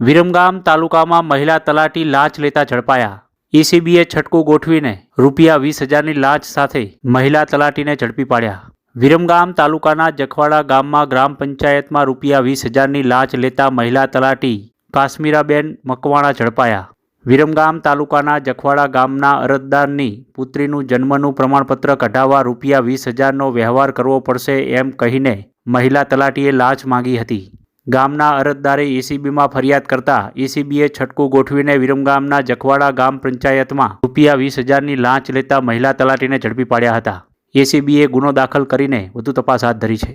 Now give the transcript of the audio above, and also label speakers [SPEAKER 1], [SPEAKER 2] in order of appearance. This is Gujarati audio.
[SPEAKER 1] વિરમગામ તાલુકામાં મહિલા તલાટી લાંચ લેતા ઝડપાયા. એસીબીએ છટકું ગોઠવીને રૂપિયા વીસ હજારની લાંચ સાથે મહિલા તલાટીને ઝડપી પાડ્યા. વિરમગામ તાલુકાના જખવાડા ગામમાં ગ્રામ પંચાયતમાં રૂપિયા વીસ હજારની લાંચ લેતા મહિલા તલાટી કાશ્મીરાબેન મકવાણા ઝડપાયા. વિરમગામ તાલુકાના જખવાડા ગામના અરજદારની પુત્રીનું જન્મનું પ્રમાણપત્ર કઢાવવા રૂપિયા વીસ હજારનો વ્યવહાર કરવો પડશે એમ કહીને મહિલા તલાટીએ લાંચ માંગી હતી. ગામના અરજદારે એસીબીમાં ફરિયાદ કરતા એસીબીએ છટકું ગોઠવીને વિરમગામના જખવાડા ગામ પંચાયતમાં રૂપિયા વીસ હજારની લાંચ લેતા મહિલા તલાટીને ઝડપી પાડ્યા હતા. એસીબીએ ગુનો દાખલ કરીને વધુ તપાસ હાથ ધરી છે.